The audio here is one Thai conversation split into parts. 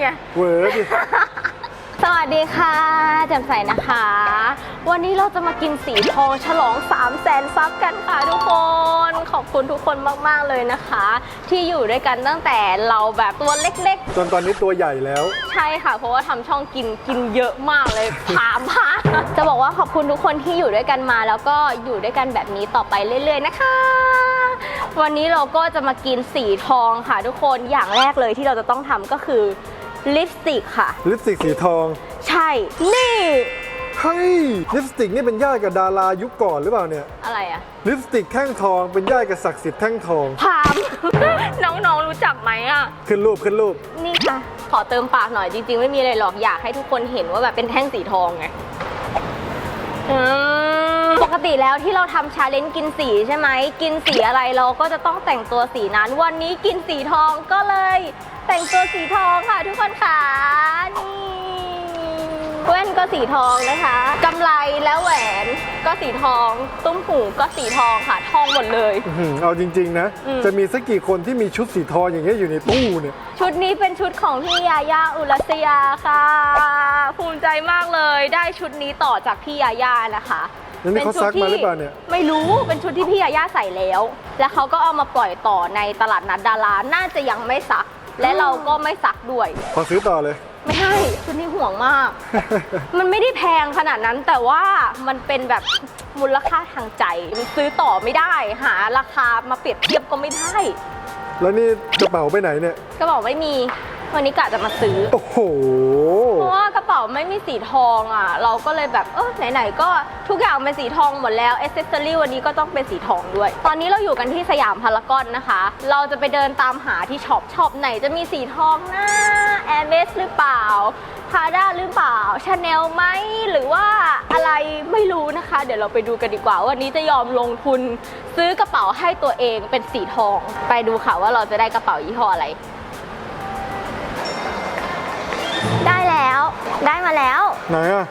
ไงเวอร์ดิ สวัสดีค่ะแจ่มใสนะคะ วันนี้เราจะมากินสีทองฉลอง3 0 0แสนซับกันค่ะทุกคน ขอบคุณทุกคนมาก ๆ เลยนะคะ ที่อยู่ด้วยกันตั้งแต่เราแบบตัวเล็ก จนตอนนี้ตัวใหญ่แล้ว ๆ ใช่ค่ะ เพราะว่าทำช่องกินกินเยอะมากเลยพามพาจะบอกว่าขอบคุณทุกคนที่อยู่ด้วยกันมา แล้วก็อยู่ด้วยกันแบบนี้ต่อไปเรื่อย ๆ นะคะ วันนี้เราก็จะมากินสีทองค่ะทุกคนอย่างแรกเลยที่เราจะต้องทำก็คือลิปสติกค่ะ ลิปสติกสีทอง ใช่ นี่เฮ้ยลิปสติกนี่เป็นญาติกับดารายุคก่อนหรือเปล่าเนี่ย อะไรอะลิปสติกแท่งทองเป็นญาติกับศักดิ์สิทธิ์แท่งทอง พาม น้องๆรู้จักไหมอะขึ้นรูปขึ้นรูป นี่ค่ะ ขอเติมปากหน่อยจริง ๆ ไม่มีอะไรหรอกอยากให้ทุกคนเห็นว่าแบบเป็นแท่งสีทองไงอืมป กติแล้วที่เราทำชาเลนจ์กินสีใช่ไหม กินสีอะไรเราก็จะต้องแต่งตัวสีนั้น วันนี้กินสีทองก็เลย แต่งตัวสีทองค่ะทุกคนค่ะนี่แว่นก็สีทองนะคะกำไรและแหวนก็สีทอง ตุ้มหูก็สีทองค่ะ ทองหมดเลย อื้อหือเอาจริง ๆ นะ อืม จะมีสักกี่คนที่มีชุดสีทองอย่างเงี้ยอยู่ในตู้เนี่ย ชุดนี้เป็นชุดของพี่ยาย่าอุรัสยาค่ะ ภูมิใจมากเลย ได้ชุดนี้ต่อจากพี่ยาย่านะคะ แล้วนี่เขาซักมาหรือเปล่าเนี่ย ไม่รู้เป็นชุดที่พี่ยาย่าใส่แล้ว แล้วเขาก็เอามาปล่อยต่อในตลาดนัดดาราน่าจะยังไม่ซัก และเราก็ไม่ซักด้วย ขอซื้อต่อเลย ไม่ใช่ชุดนี้ห่วงมาก มันไม่ได้แพงขนาดนั้นแต่ว่ามันเป็นแบบมูลค่าทางใจมันซื้อต่อไม่ได้ หาราคามาเปรียบเทียบก็ไม่ได้ แล้วนี่กระเป๋าไปไหนเนี่ยก็บอกไม่มี วันนี้กะจะมาซื้อ โอ้โห เพราะว่ากระเป๋าไม่มีสีทองอะ เราก็เลยแบบเออไหนๆก็ทุกอย่างเป็นสีทองหมดแล้วอ c เซสซอรี่วันนี้ก็ต้องเป็นสีทองด้วย ตอนนี้เราอยู่กันที่สยามพารากอนนะคะ เราจะไปเดินตามหาที่ช็อปช็อปไหนจะมีสีทองนะแอร์เมสหรือเปล่าพาด้าหรือเปล่าชาแนลไหมหรือว่าอะไรไม่รู้นะคะ เดี๋ยวเราไปดูกันดีกว่า วันนี้จะยอมลงทุนซื้อกระเป๋าให้ตัวเองเป็นสีทอง ไปดูค่ะว่าเราจะได้กระเป๋ายี่ห้ออะไร ได้แล้ว ได้มาแล้ว ไหนอะ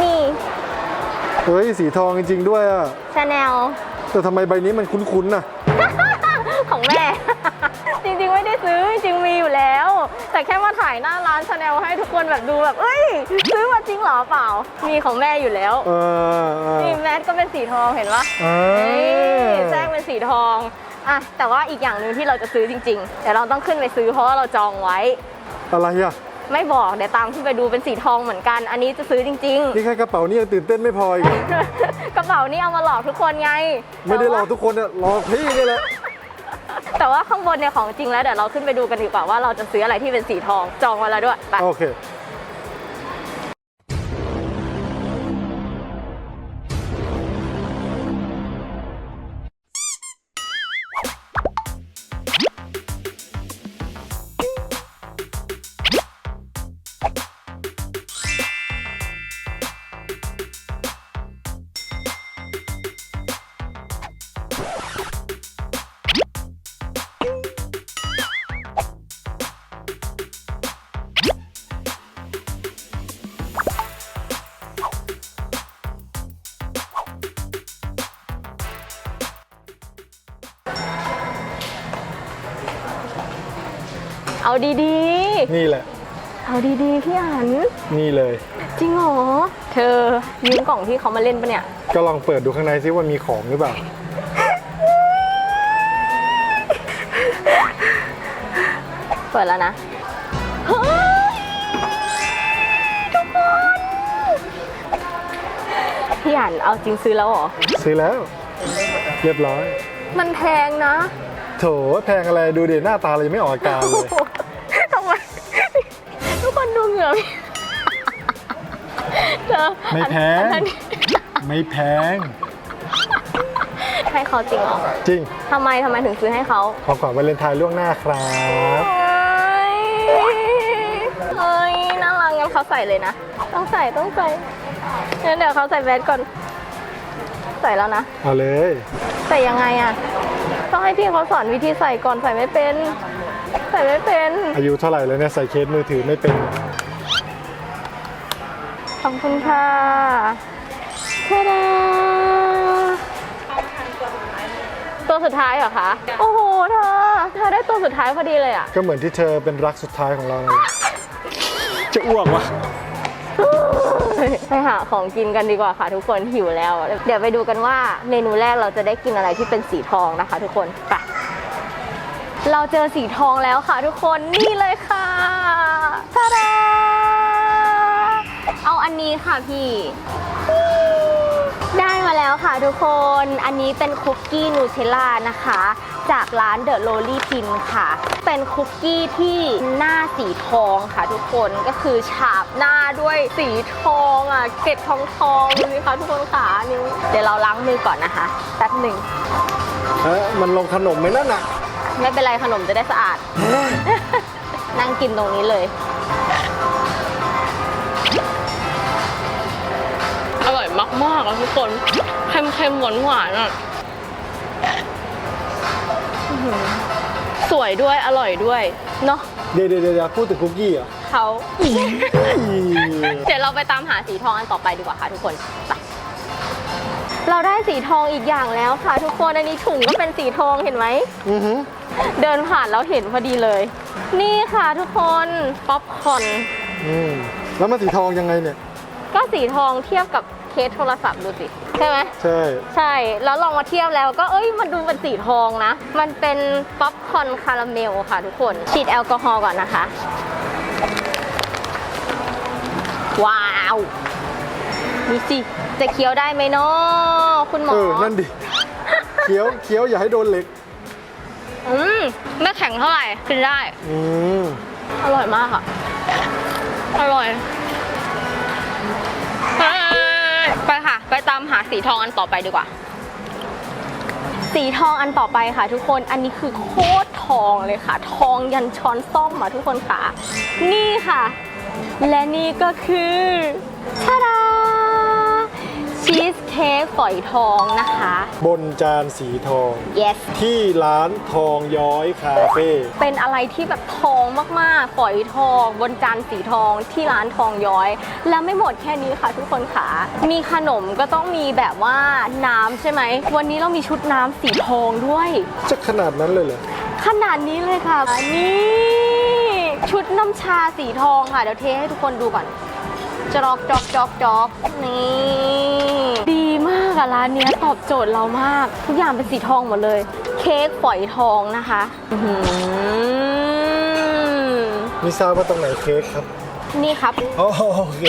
นี่เฮ้ย สีทองจริง ๆ ด้วยอะ ชาแนล แต่ทำไมใบนี้มันคุ้นๆน่ะ ของแม่ จริงๆ ไม่ได้ซื้อ จริงๆมีอยู่แล้ว แต่แค่มาถ่ายหน้าร้านชาแนลให้ทุกคนแบบดูแบบ เอ้ย ซื้อมาจริงเหรอเปล่า มีของแม่อยู่แล้ว เออเออ นี่แมสก็เป็นสีทองเห็นปะอ่านี่แจ้งเป็นสีทอง อะ แต่ว่าอีกอย่างหนึ่งที่เราจะซื้อจริงๆเดี๋ยวเราต้องขึ้นไปซื้อเพราะว่าเราจองไว้ อะไรอะ ไม่บอกเดี๋ยวตามขึ้นไปดูเป็นสีทองเหมือนกัน อันนี้จะซื้อจริงๆ นี่แค่กระเป๋านี่ยังตื่นเต้นไม่พออีกเหรอกระเป๋านี่เอามาหลอกทุกคนไงไม่ได้รอทุกคนเนี่ยรอพี่นี่แหละ แต่ว่าข้างบนเนี่ยของจริงแล้วเดี๋ยวเราขึ้นไปดูกันดีกว่าว่าเราจะซื้ออะไรที่เป็นสีทองจองไว้แล้วด้วยไปโอเค เอาดีนี่แหละ ๆ เอาดีๆพี่อัน นี่เลย จริงเหรอ เธอยืมกล่องที่เขามาเล่นปะเนี่ย ก็ลองเปิดดูข้างในซิว่ามีของหรือเปล่า เปิดแล้วนะ เฮ้ย ทุกคน พี่อันเอาจริงซื้อแล้วเหรอ ซื้อแล้ว เรียบร้อย มันแพงนะ โถแพงอะไรดูดิหน้าตาเรายังไม่ออกอาการเลย อพี่เธอไม่แพง อันนั้นไม่แพง ให้เขาจริงเหรอจริง ทำไมทำไมถึงซื้อให้เขาของขวัญวาเลนไทน์ล่วงหน้าครับเฮ้ยเฮ้ยน่ารักงั้นเขาใส่เลยนะ ต้องใส่ต้องใส่งั้นเดี๋ยวเขาใส่แวสก่อน ใส่แล้วนะ เอาเลย ใส่ยังไงอะต้องให้พี่เขาสอนวิธีใส่ก่อนใส่ไม่เป็น ใส่ไม่เป็น อายุเท่าไหร่แล้วเนี่ยใส่เคสมือถือไม่เป็น ขอบคุณค่ะทาดาตัวสุดท้ายเหรอคะ โอ้โหเธอ เธอได้ตัวสุดท้ายพอดีเลยอะก็เหมือนที่เธอเป็นรักสุดท้ายของเรานั่นแหละจะอ้วกวะไปหาของกินกันดีกว่าค่ะทุกคนหิวแล้ว เดี๋ยวไปดูกันว่าเมนูแรกเราจะได้กินอะไรที่เป็นสีทองนะคะ ทุกคนไปเราเจอสีทองแล้วค่ะทุกคนนี่เลยค่ะ ค่ะพี่ ได้มาแล้วค่ะทุกคน อันนี้เป็นคุกกี้นูเทลล่านะคะ จากร้านเดอะโ l ลี่พินค่ะ เป็นคุกกี้ที่หน้าสีทองค่ะทุกคนก็คือฉาบหน้าด้วยสีทองอะเกล็ดทองทองๆดูสิคะทุกคนค่ะนี่เดี๋ยวเราล้างมือก่อนนะคะแป๊บหนึ่งเอ๊ะมันลงขนมไหมนั่นน่ะ ไม่เป็นไรขนมจะได้สะอาด นั่งกินตรงนี้เลย มากๆอะทุกคนเค็มๆหวานๆอะอื้อหือสวยด้วยอร่อยด้วยเนาะเดี๋ยวเดี๋ยวเดี๋ยวพูดถึงคุกกี้เหรอเขาอี๋เดี๋ยวเราไปตามหาสีทองอันต่อไปดีกว่าค่ะทุกคนไปเราได้สีทองอีกอย่างแล้วค่ะ ทุกคนอันนี้ถุงก็เป็นสีทองเห็นไหมอือหือเดินผ่านแล้วเห็นพอดีเลย นี่ค่ะทุกคนป๊อปคอร์นอืมแล้วมันสีทองยังไงเนี่ย ก็สีทองเทียบกับ เคสโทรศัพท์ดูสิใช่ไหมใช่ ใช่ แล้วลองมาเทียบแล้วก็เอ้ยมันดูเป็นสีทองนะ มันเป็นป๊อปคอร์นคาราเมลค่ะทุกคนฉีดแอลกอฮอล์ก่อนนะคะ ว้าวดูสิจะเคี้ยวได้ไหมเนาะคุณหมอเออ นั่นดิ เคี้ยวเคี้ยวอย่าให้โดนเหล็ก อืมไม่แข็งเท่าไหร่กินได้ อืม อร่อยมากค่ะ อร่อย ไปตามหาสีทองอันต่อไปดีกว่า สีทองอันต่อไปค่ะ ทุกคน อันนี้คือโคตรทองเลยค่ะ ทองยันช้อนส้อมอะทุกคนค่ะ นี่ค่ะ และนี่ก็คือชาดา ชีสเค้กฝอยทองนะคะ บนจานสีทอง yes ที่ร้านทองย้อยคาเฟ่เป็นอะไรที่แบบทองมากๆ ฝอยทอง บนจานสีทองที่ร้านทองย้อย แล้วไม่หมดแค่นี้ค่ะทุกคนค่ะ มีขนมก็ต้องมีแบบว่าน้ำใช่ไหม วันนี้เรามีชุดน้ำสีทองด้วย จะขนาดนั้นเลยเหรอ ขนาดนี้เลยค่ะ นี่ชุดน้ำชาสีทองค่ะ เดี๋ยวเทให้ทุกคนดูก่อนจอกจอกจอกจอกนี่ ดีมากอะร้านเนี้ยตอบโจทย์เรามาก ทุกอย่างเป็นสีทองหมดเลย เค้กฝอยทองนะคะอื้อหือมีทราบว่าตรงไหนเค้กครับ นี่ครับอ๋อโอเค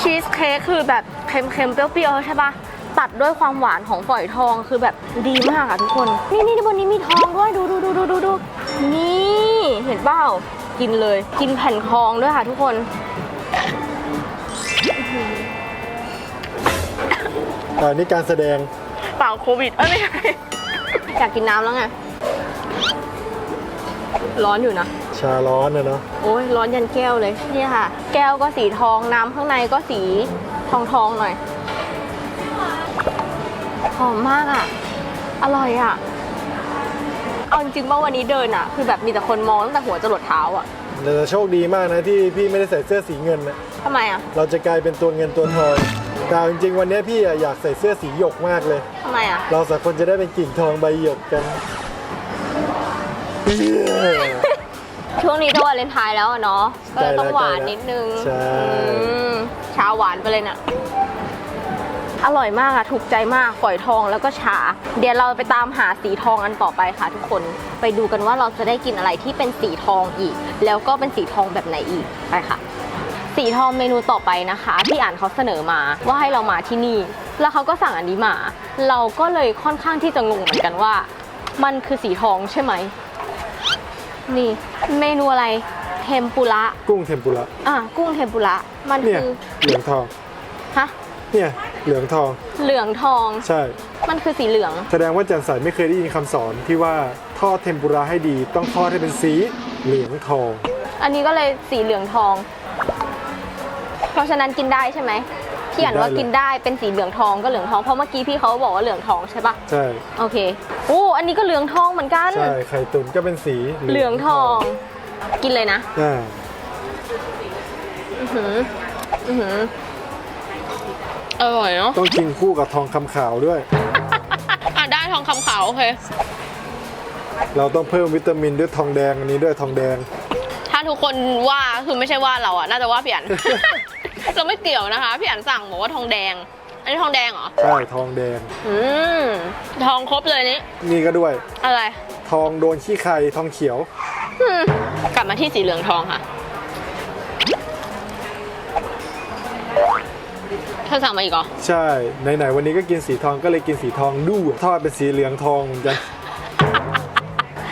ชีสเค้กคือแบบเค็มๆ เปรี้ยวๆ ใช่ปะตัดด้วยความหวานของฝอยทองคือแบบดีมากอะทุกคน นี่นี่บนนี้มีทองด้วย ดูดูดูดูดูดูนี่ เห็นเปล่า กินเลย กินแผ่นทองด้วยค่ะทุกคน อ่านี่การแสดงเปล่าโควิด เอ้ยไม่ใช่ อยากกินน้ำแล้วไง ร้อนอยู่นะ ชาร้อนนะเนาะโอ้ยร้อนยันแก้วเลยเนี่ยค่ะ แก้วก็สีทองน้ำข้างในก็สีทองทองๆหน่อยหอมมากอะ อร่อยอะ เอาจริงๆว่าวันนี้เดินอะ คือแบบมีแต่คนมองตั้งแต่หัวจรดเท้าอะแต่โชคดีมากนะที่พี่ไม่ได้ใส่เสื้อสีเงินนะทำไมอะ เราจะกลายเป็นตัวเงินตัวทอง แต่เอาจริงๆวันนี้พี่อะอยากใส่เสื้อสีหยกมากเลย ทำไมอะ เราสองคนจะได้เป็นกิ่งทองใบหยกกันเย้ช่วงนี้ก็วาเลนไทน์แล้วอะเนาะ ก็เลยต้องหวานใกล้แล้วนิดนึงใช่ อืมชาหวานไปเลยน่ะ อร่อยมากอะถูกใจมากฝอยทองแล้วก็ชา เดี๋ยวเราไปตามหาสีทองอันต่อไปค่ะทุกคน ไปดูกันว่าเราจะได้กินอะไรที่เป็นสีทองอีก แล้วก็เป็นสีทองแบบไหนอีก ไปค่ะ สีทองเมนูต่อไปนะคะที่อ่านเขาเสนอมาว่าให้เรามาที่นี่ แล้วเขาก็สั่งอันนี้มา เราก็เลยค่อนข้างที่จะงงเหมือนกันว่า มันคือสีทองใช่ไหมนี่ เมนูอะไรเทมปุระกุ้งเทมปุระ อะกุ้งเทมปุระมันเนี่ยคือเหลืองทอง ฮะเนี่ยเหลืองทอง เหลืองทอง ใช่ มันคือสีเหลือง แสดงว่าจันใสไม่เคยได้ยินคำสอนที่ว่าทอดเทมปุระให้ดี ต้องทอดให้เป็นสีเหลืองทอง อันนี้ก็เลยสีเหลืองทอง เพราะฉะนั้นกินได้ใช่ไหมพี่อ่านว่ากิกินนได้ได้เป็นสีเหลืองทองก็เหลืองทองเพราะเมื่อกี้พี่เขาบอกว่าเหลืองทองใช่ปะใช่โอเคโอ้อันนี้ก็เหลืองทองเหมือนกันใช่ไข่ตุ๋นก็เป็นสีเหลืองทอง กินเลยนะอ่าอือหืออือหืออร่อยเนาะต้องกินคู่กับทองคำขาวด้วยอะได้ทองคำขาวโอเคเราต้องเพิ่มวิตามินด้วยทองแดงอันนี้ด้วยทองแดง ถ้าทุกคนว่าคือไม่ใช่ว่าเราอะน่าจะว่าพี่อัน เราไม่เกี่ยวนะคะ พี่อันสั่งบอกว่าทองแดง อันนี้ทองแดงเหรอ ใช่ทองแดง อืม ทองครบเลยนี่นี่ก็ด้วย อะไร ทองโดนขี้ไข่ทองเขียว อืม กลับมาที่สีเหลืองทองค่ะ เธอสั่งมาอีกเหรอ ใช่ไหนๆวันนี้ก็กินสีทองก็เลยกินสีทองด้วยทอดเป็นสีเหลืองทองเหมือนกัน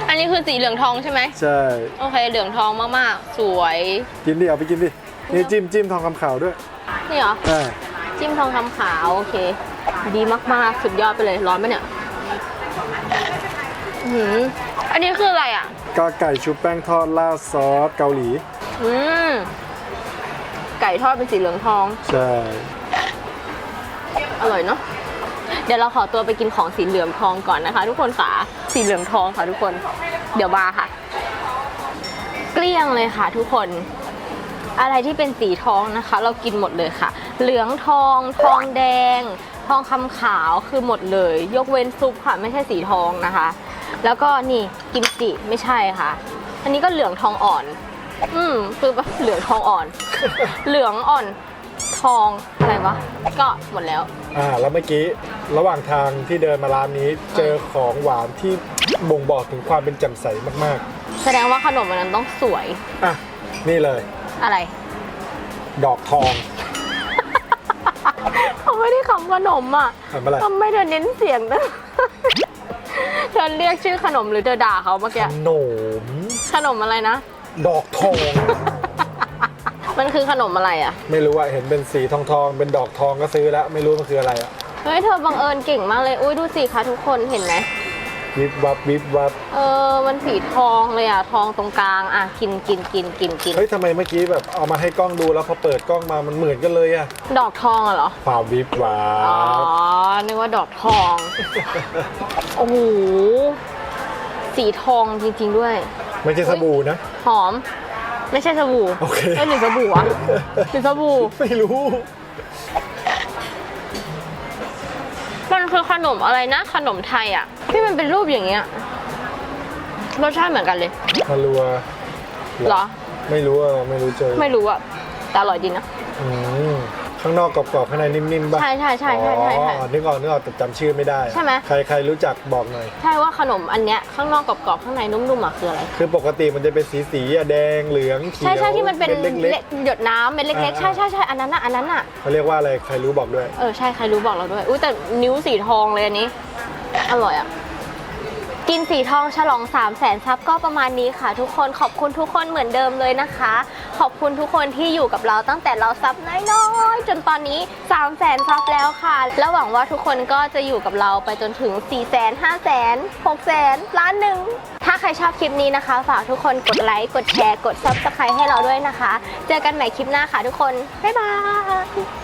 อันนี้คือสีเหลืองทองใช่ไหม ใช่ โอเค เหลืองทองมากๆ สวย กินดิเอาไปกินดิ นี่จิ้มจิ้มทองคำขาวด้วยนี่เหรออ่าจิ้มทองคำขาวโอเค ดีมากๆ สุดยอดไปเลยร้อนไหมเนี่ยอื้อหืออันนี้คืออะไรอะก็ไก่ชุบแป้งทอดราดซอสเกาหลี อืมไก่ทอดเป็นสีเหลืองทอง ใช่ อร่อยเนาะเดี๋ยวเราขอตัวไปกินของสีเหลืองทองก่อนนะคะ ทุกคนค่ะสีเหลืองทองค่ะทุกคน เดี๋ยวมาค่ะ เกลี้ยงเลยค่ะทุกคน อะไรที่เป็นสีทองนะคะ เรากินหมดเลยค่ะ เหลืองทอง ทองแดง ทองคำขาวคือหมดเลย ยกเว้นซุปค่ะไม่ใช่สีทองนะคะ แล้วก็นี่กิมจิไม่ใช่ค่ะ อันนี้ก็เหลืองทองอ่อน อืมคือแบบเหลืองทองอ่อน เหลืองอ่อนทองอะไรวะก็หมดแล้ว อ่าแล้วเมื่อกี้ระหว่างทางที่เดินมาร้านนี้เจอของหวานที่บ่งบอกถึงความเป็นแจ่มใสมากแสดงว่าขนมอันนั้นต้องสวย ๆ อะนี่เลย อะไร ดอกทอง เขาไม่ได้คำขนมอะทำอะไร ทำไมเธอเน้นเสียงนะ เธอเรียกชื่อขนมหรือเธอด่าเขาเมื่อกี้ขนม ขนมอะไรนะ ดอกทอง มันคือขนมอะไรอะ ไม่รู้อะเห็นเป็นสีทองทองๆเป็นดอกทองก็ซื้อแล้ว ไม่รู้มันคืออะไรอะเฮ้ยเธอบังเอิญเก่งมากเลย อุ้ยดูสิคะทุกคนเห็นไหม วิบวับวิบวับเออมันสีทองเลยอะทองตรงกลางอะกินกินกินกินกินเฮ้ยทำไมเมื่อกี้แบบเอามาให้กล้องดูแล้วพอเปิดกล้องมามันเหมือนกันเลยอะดอกทองอะเหรอความวิบวัอ๋อบนึกว่าดอกทองโอ้โหสีทองจริง ๆ ด้วย ไม่ใช่สบู่นะ หอม ไม่ใช่สบู่โอเคเอ้ยหรือสบู่วะหรือสบู่ไม่รู้มันคือขนมอะไรนะ ขนมไทยอะ ที่มันเป็นรูปอย่างเงี้ยรสชาติเหมือนกันเลยฮาลัวเหรอ ไม่รู้อะไม่รู้เจอไม่รู้อะแต่อร่อยดีนะอืมข้างนอกกรอบๆข้างในนิ่มๆป่ะใช่ใช่ใช่ใช่ใช่ใช่อ๋อนึกออกนึกออกแต่จำชื่อไม่ได้ใช่ไหมใครใครรู้จักบอกหน่อย ใช่ว่าขนมอันเนี้ยข้างนอกกรอบๆข้างในนุ่มๆอะคืออะไร คือปกติมันจะเป็นสีสีๆอะแดงเหลืองเขียวใช่ใช่ที่มันเป็นเล็กเล็กหยดน้ำเป็นเล็กๆอ่าใช่ใช่ใช่อันนั้นอะอันนั้นอะๆเขาเรียกว่าอะไรใครรู้บอกด้วย เออใช่ใครรู้บอกเราด้วย อุ้ยแต่นิ้วสีทองเลยอันนี้ อร่อยอะ กินสีทองฉลอง3 0 0แสนซับก็ประมาณนี้ค่ะ ทุกคนขอบคุณทุกคนเหมือนเดิมเลยนะคะ ขอบคุณทุกคนที่อยู่กับเราตั้งแต่เราซับน้อยๆ จนตอนนี้3 0 0แสนซับแล้วค่ะ แล้วหวังว่าทุกคนก็จะอยู่กับเราไปจนถึง 4 0 0แสน5แสน6แสนล้านหนึ่งถ้าใครชอบคลิปนี้นะคะ ฝากทุกคนกดไลค์กดแชร์กด subscribe ให้เราด้วยนะคะ เจอกันใหม่คลิปหน้าค่ะทุกคนบ๊ายบาย